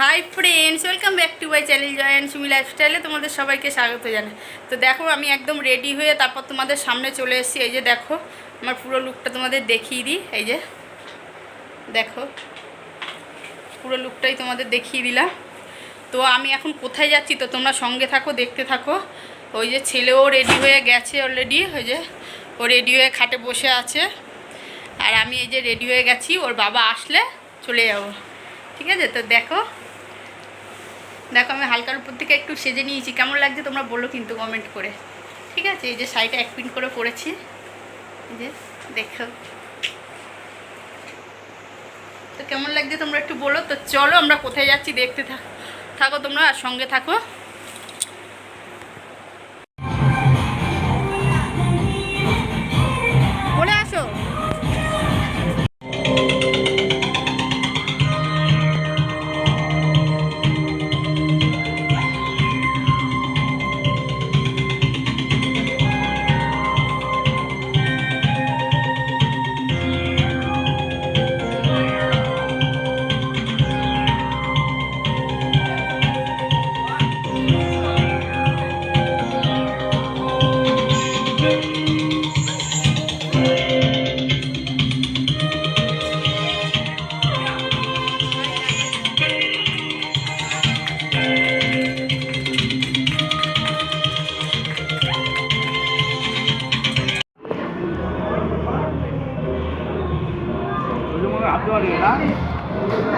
Hi friends welcome back to my channel join Sumi লাইফস্টাইলে তোমাদের সবাইকে স্বাগত জানাই। তো দেখো, আমি একদম রেডি হয়ে তারপর তোমাদের সামনে চলে এসেছি। এই যে দেখো, আমার পুরো লুকটা তোমাদের দেখিয়ে দিই। এই যে, দেখো, পুরো লুকটাই তোমাদের দেখিয়ে দিলাম। তো আমি এখন কোথায় যাচ্ছি, তো তোমরা সঙ্গে থাকো, দেখতে থাকো। ওই যে ছেলেও রেডি হয়ে গেছে অলরেডি ওই যে, ও রেডি হয়ে খাটে বসে আছে। আর আমি এই যে রেডি হয়ে গেছি, ওর বাবা আসলে চলে যাব। ঠিক আছে? তো দেখো। দেখো, আমি হালকার উপর থেকে একটু সেজে নিয়েছি। কেমন লাগছে তোমরা বলো কিন্তু কমেন্ট করে। ঠিক আছে? এই যে শাড়িটা এক পিন করে পরেছি। যে, দেখো। তো কেমন লাগছে তোমরা একটু বলো? তো চলো, আমরা কোথায় যাচ্ছি দেখতে থাক থাকো তোমরা আর সঙ্গে থাকো।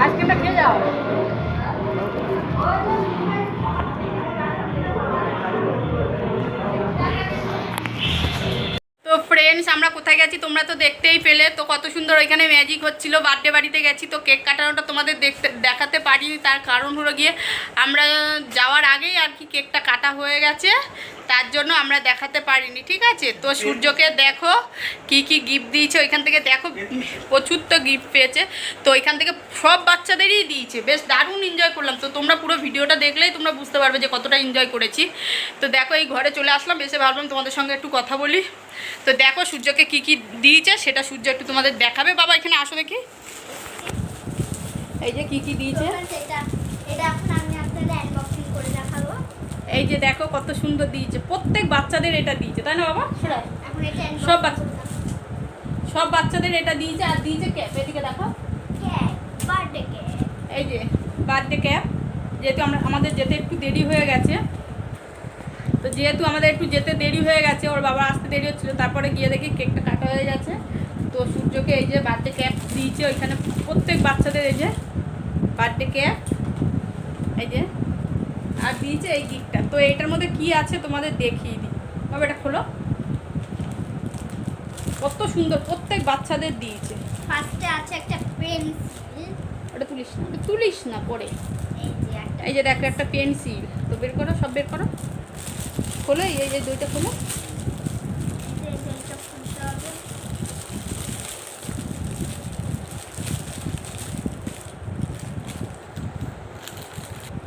আজকে খেয়ে যাও আমরা কোথায় গেছি তোমরা তো দেখতেই পেলে। তো কত সুন্দর ওইখানে ম্যাজিক হচ্ছিল। বার্থডে বাড়িতে গেছি তো কেক কাটানোটা তোমাদের দেখতে, দেখাতে পারিনি। তার কারণ হলো গিয়ে আমরা যাওয়ার আগেই আর কি কেকটা কাটা হয়ে গেছে। তার জন্য আমরা দেখাতে পারিনি, ঠিক আছে? তো সূর্যকে দেখো, কি কি গিফট দিয়েছে ওইখান থেকে দেখো। প্রচুর তো গিফট পেয়েছে। তো ওইখান থেকে সব বাচ্চাদেরই দিয়েছে। বেশ দারুণ এনজয় করলাম। তো তোমরা পুরো ভিডিওটা দেখলেই তোমরা বুঝতে পারবে যে কতটা এনজয় করেছি। তো দেখো, এই ঘরে চলে আসলাম। এসে ভাবলাম তোমাদের সঙ্গে একটু কথা বলি। তো দেখো সূর্যকে কি কি দিয়েছে সেটা সূর্য একটু তোমাদের দেখাবে। বাবা এখানে আসো দেখি। এই যে কি কি দিয়েছে? এই যে দেখো কত সুন্দর দিয়েছে। প্রত্যেক বাচ্চাদের এটা দিয়েছে তাই না বাবা? সব বাচ্চা সব বাচ্চাদের এটা দিয়েছে আর দিয়েছে ক্যাপ। এদিকে দেখো। এই যে বার্থডে ক্যাপ যেহেতু আমরা আমাদের যেতে একটু দেরি হয়ে গেছে তো যেহেতু আমাদের একটু যেতে দেরি হয়ে গেছে ওর বাবা আসতে দেরি হচ্ছিল তারপরে গিয়ে দেখি কেকটা কাটা হয়ে গেছে। তো সূর্যকে এই যে বার্থডে ক্যাপ দিয়েছে ওইখানে প্রত্যেক বাচ্চাদের এই যে বার্থডে ক্যাপ এই যে আর দিয়েছে এই গিফটটা। তো এটার মধ্যে কি আছে তোমাদের দেখিয়ে দিই। বাবা এটা খোলো। কত সুন্দর প্রত্যেক বাচ্চাদের দিয়েছে। ফার্স্টে আছে একটা পেন্সিল। ওটা তুলিস না। তুলিস না পরে। এই যে একটা। এই যে দেখো একটা পেন্সিল। তো বের করো সব বের করো। খোলো এই এই যে দুইটা খোলো।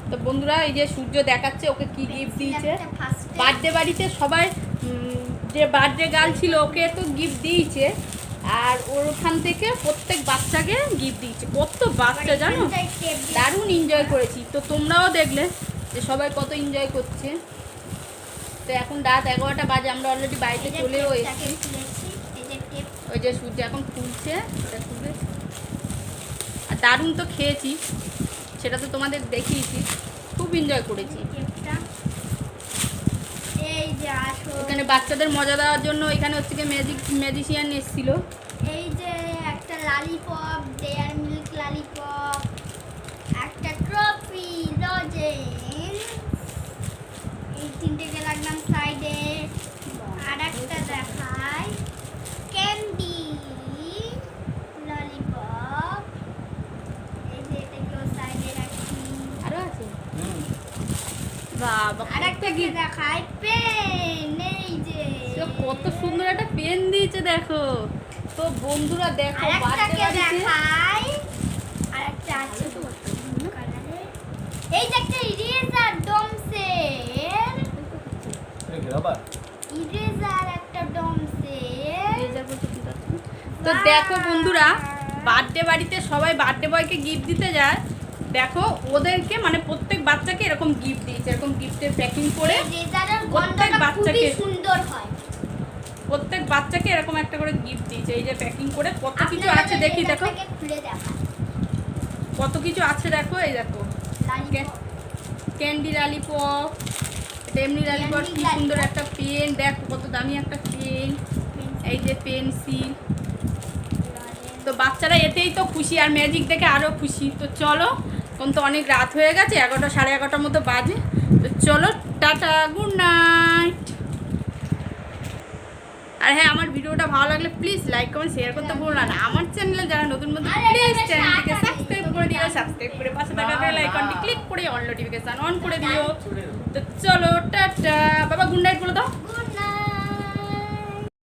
তো বন্ধুরা এই যে সূর্য দেখাচ্ছে ওকে কি গিফট দিয়েছে? বার্থডে বাড়িতে সবাই যে বার্থডে গার্ল ছিল ওকে তো গিফট দিয়েছে। আর ওর ওখান থেকে প্রত্যেক বাচ্চাকে গিফট দিয়েছে। কত বাচ্চা জানো? দারুণ এনজয় করেছি। তো তোমরাও দেখলে যে সবাই কত এনজয় করছে। তো এখন রাত এগারোটা বাজে আমরা অলরেডি বাড়িতে চলেও এসেছি। ওই যে সূর্য এখন খুলছে খুলবে। আর দারুণ তো খেয়েছি সেটা তো তোমাদের দেখিয়েছি। খুব এনজয় করেছি। এই যে আসো এখানে বাচ্চাদের মজা দেওয়ার জন্য এখানে হচ্ছে কি ম্যাজিক ম্যাজিশিয়ান এসেছিল। এই যে একটা লালিপপ ডেয়ার মিল্ক লালিপপ একটা ট্রফি লজেন এই তিনটেকে রাখলাম সাইডে আর একটা দেখাই ক্যান্ডি ললিপপ এই যে এটাকেও সাইডে রাখি আরও আছে বাবা কি দেখাই। পেন এই যে। তো কত সুন্দর একটা পেন দিয়েছে দেখো। তো বন্ধুরা দেখো দেখাই। আছে এই যে একটা ইরেজার ডমসের আবার ইরেজার একটা ডমসের তো দেখো বন্ধুরা বার্থডে বাড়িতে সবাই বার্থডে বয়কে গিফট দিতে যায়। দেখো ওদেরকে মানে প্রত্যেক বাচ্চাকে এরকম গিফট দিয়েছে এরকম গিফটের প্যাকিং করে প্রত্যেক বাচ্চাকে- সুন্দর হয়। প্রত্যেক বাচ্চাকে এরকম একটা করে গিফট দিয়েছে এই যে প্যাকিং করে কত কিছু আছে দেখি দেখো। কত কিছু আছে দেখো এই দেখো। ক্যান্ডি লালিপপ এমনি লালিপপ কি সুন্দর একটা পেন দেখো কত দামি একটা পেন এই যে পেন্সিল তো বাচ্চারা এতেই তো খুশি আর ম্যাজিক দেখে আরও খুশি। তো চলো এখন তো অনেক রাত হয়ে গেছে এগারোটা সাড়ে এগারোটার মতো বাজে। তো চলো টাটা গুড নাইট আর হ্যাঁ আমার ভিডিওটা ভালো লাগলে প্লিজ লাইক কমেন্ট শেয়ার করতে ভুলো না। আমার চ্যানেলে যারা নতুন নতুন প্লিজ চ্যানেলটিকে সাবস্ক্রাইব করে দিও সাবস্ক্রাইব করে পাশে থাকা বেল আইকনটি ক্লিক করে অন নোটিফিকেশন অন করে দিও। তো চলো টাটা। বাবা গুড নাইট বলে দাও।